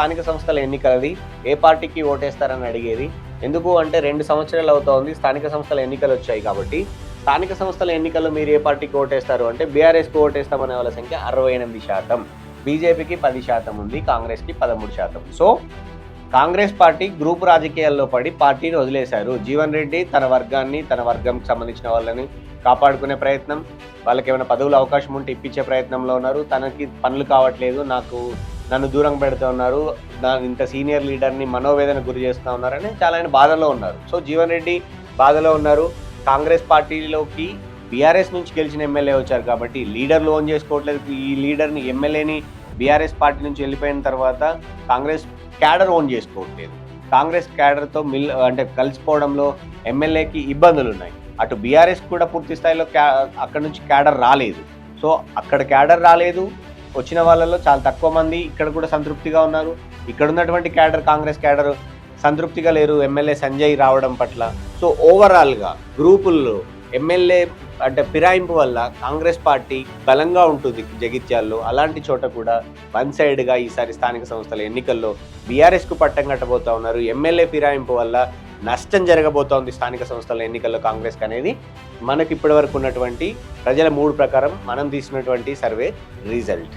స్థానిక సంస్థల ఎన్నికలది ఏ పార్టీకి ఓటేస్తారని అడిగేది. ఎందుకు అంటే రెండు సంవత్సరాలు అవుతోంది స్థానిక సంస్థల ఎన్నికలు వచ్చాయి కాబట్టి. స్థానిక సంస్థల ఎన్నికల్లో మీరు ఏ పార్టీకి ఓటేస్తారు అంటే బీఆర్ఎస్కి ఓటేస్తామనే వాళ్ళ సంఖ్య అరవై ఎనిమిది శాతం. బీజేపీకి పది శాతం ఉంది కాంగ్రెస్కి పదమూడు శాతం. సో కాంగ్రెస్ పార్టీ గ్రూప్ రాజకీయాల్లో పడి పార్టీని వదిలేశారు. జీవన్ రెడ్డి తన వర్గాన్ని తన వర్గంకి సంబంధించిన వాళ్ళని కాపాడుకునే ప్రయత్నం వాళ్ళకి ఏమైనా పదవులు అవకాశం ఉంటే ఇప్పించే ప్రయత్నంలో ఉన్నారు. తనకి పనులు కావట్లేదు నాకు నన్ను దూరం పెడుతూ ఉన్నారు. నా ఇంత సీనియర్ లీడర్ని మనోవేదన గురి చేస్తూ ఉన్నారని చాలా ఆయన బాధలో ఉన్నారు. సో జీవన్ రెడ్డి బాధలో ఉన్నారు. కాంగ్రెస్ పార్టీలోకి బీఆర్ఎస్ నుంచి గెలిచిన ఎమ్మెల్యే వచ్చారు కాబట్టి లీడర్లు ఓన్ చేసుకోవట్లేదు. ఈ లీడర్ని ఎమ్మెల్యేని బీఆర్ఎస్ పార్టీ నుంచి వెళ్ళిపోయిన తర్వాత కాంగ్రెస్ క్యాడర్ ఓన్ చేసుకోవట్లేదు. కాంగ్రెస్ క్యాడర్తో మిల్ అంటే కలిసిపోవడంలో ఎమ్మెల్యేకి ఇబ్బందులు ఉన్నాయి అటు బీఆర్ఎస్ కూడా పూర్తి స్థాయిలో క్యా అక్కడ నుంచి క్యాడర్ రాలేదు. సో అక్కడ క్యాడర్ రాలేదు. వచ్చిన వాళ్ళలో చాలా తక్కువ మంది ఇక్కడ కూడా సంతృప్తిగా ఉన్నారు. ఇక్కడ ఉన్నటువంటి క్యాడర్ కాంగ్రెస్ క్యాడర్ సంతృప్తిగా లేరు. ఎమ్మెల్యే సంజయ్ రావడం పట్ల. సో ఓవరాల్గా గ్రూపుల్లో ఎమ్మెల్యే అంటే ఫిరాయింపు వల్ల కాంగ్రెస్ పార్టీ బలంగా ఉంటుంది జగిత్యాల్లో. అలాంటి చోట కూడా వన్ సైడ్గా ఈసారి స్థానిక సంస్థల ఎన్నికల్లో బీఆర్ఎస్కు పట్టం కట్టబోతా ఉన్నారు. ఎమ్మెల్యే ఫిరాయింపు వల్ల నష్టం జరగబోతోంది స్థానిక సంస్థల ఎన్నికల్లో కాంగ్రెస్కి అనేది మనకి ఇప్పటివరకు ఉన్నటువంటి ప్రజల మూడు ప్రకారం మనం తీసినటువంటి సర్వే రిజల్ట్.